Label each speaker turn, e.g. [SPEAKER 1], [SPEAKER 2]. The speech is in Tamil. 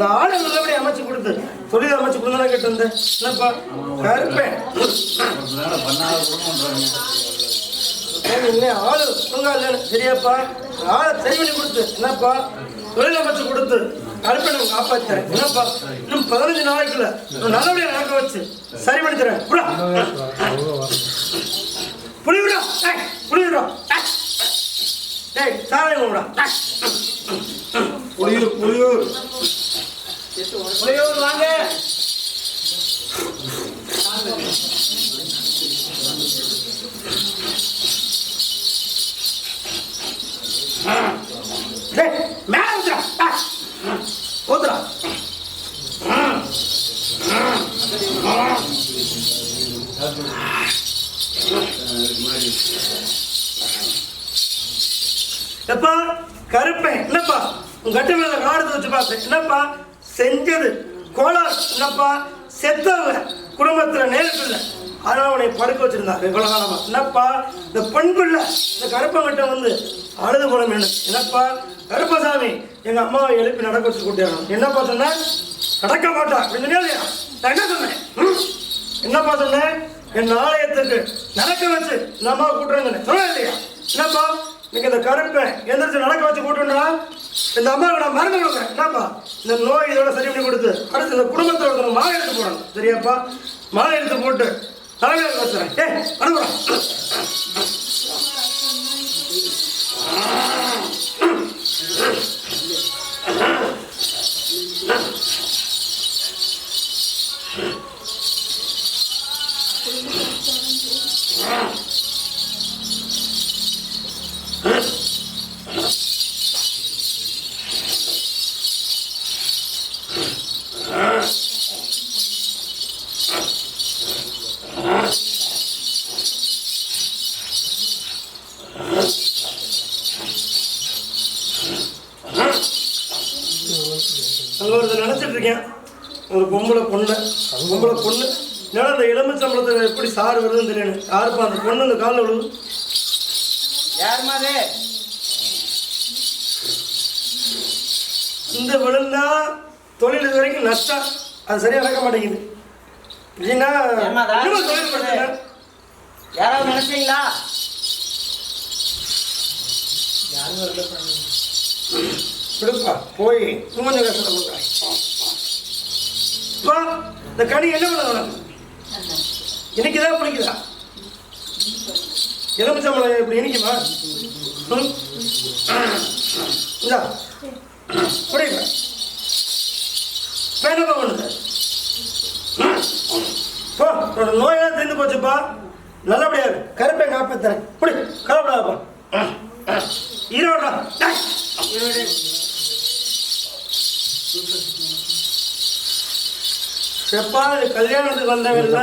[SPEAKER 1] இந்த ஆளை நல்லபடி அமைச்சு கொடுத்து தொழில் அமைச்சு கொடுத்தா கேட்டு இருந்தேன் என்னப்பா? கருப்பேன் என்ன ஆளு ஒழுங்கா இல்லைன்னு. சரியாப்பா. ஆளை சரி பண்ணி கொடுத்து என்னப்பா? தொழில் அமைச்சு கொடுத்து கருப்பேனை காப்பாத்துறேன் என்னப்பா? இன்னும் பதினஞ்சு நாளைக்குள்ள ஒரு நல்லபடியா நடக்க வச்சு சரி பண்ணி தரேன் புடா. புளி விடா ஏய், புளி விடா ஏய். ஏய் சாலை விடா புளியூர் புளியூர் வாங்க. எப்பா கருப்பேன். என்னப்பா? உங்க கட்டு மேல காரத்தை வச்சு பார்த்தேன் என்னப்பா? செஞ்சது. கோளாறு என்னப்பா? செத்தவங்க. குடும்பத்தில் நேரத்தில் அதனால் அவனை படுக்க வச்சுருந்தாங்க இவ்வளோ காலமாக என்னப்பா? இந்த பெண் பிள்ளை இந்த கருப்பங்கிட்ட வந்து அழுது குணம் என்ன என்னப்பா? கருப்பசாமி எங்கள் அம்மாவை எழுப்பி நடக்க வச்சு கூட்டியாங்க என்னப்பா சொன்னேன் நடக்க மாட்டா. அப்படின்னு இல்லையா? நான் என்ன சொன்னேன்? ம்? என்னப்பா சொன்னேன் என் ஆலயத்துக்கு நடக்க வச்சு இந்த அம்மாவை கூட்டுறேன்னு சொன்ன இல்லையா? என்னப்பா? நீங்க இந்த கருப்பை எந்திரிச்சு நடக்க வச்சு கூட்டுனா இந்த அம்மாவுக்கு நான் மருந்து கொடுக்குறேன் என்னப்பா? இந்த நோய் இதோட சரி பண்ணி கொடுத்து அடுத்து இந்த குடும்பத்தில் ஒருத்தர் மாலை எடுத்து போடணும். சரியாப்பா? மாலை எடுத்து போட்டு தலைமை வச்சுறேன். ஏ அனுப்புறேன் அங்கே ஒருத்தர் நினச்சிட்டு இருக்கேன். ஒரு பொம்பளை பொண்ணு. பொம்பளை பொண்ணு. ஏன்னா அந்த சம்பளத்தில் எப்படி சார் வருதுன்னு தெரியணும் யாருப்பா அந்த பொண்ணு? அந்த காலில் விழுது
[SPEAKER 2] யாருமா அது
[SPEAKER 1] இந்த விழுந்தா தொழில் இது வரைக்கும் நஷ்டம். அது சரியா நடக்க மாட்டேங்குது. இல்லைன்னா தொழில் பண்ணுங்க
[SPEAKER 2] யாராவது நினைச்சீங்களா?
[SPEAKER 1] விடுப்பா போய் சுமஞ்ச கஷ்டத்தை கொடுக்குறேன் இந்த கனி என்ன பண்ண உனக்கு இனிக்குதா பிடிக்குதா? எலுமிச்சம்பழம் இப்படி இனிக்குமா? ம்? இந்தா. புரியுது இப்போ என்னப்பா பண்ணுது போ உன்னோட நோயெல்லாம் தீர்ந்து போச்சுப்பா. நல்லபடியா இரு. கருப்பை காப்பாத்துறேன் புடி கலப்படாதப்பா ஈரோடா செப்பா எப்பா கல்யாணத்துக்கு வந்தவங்கள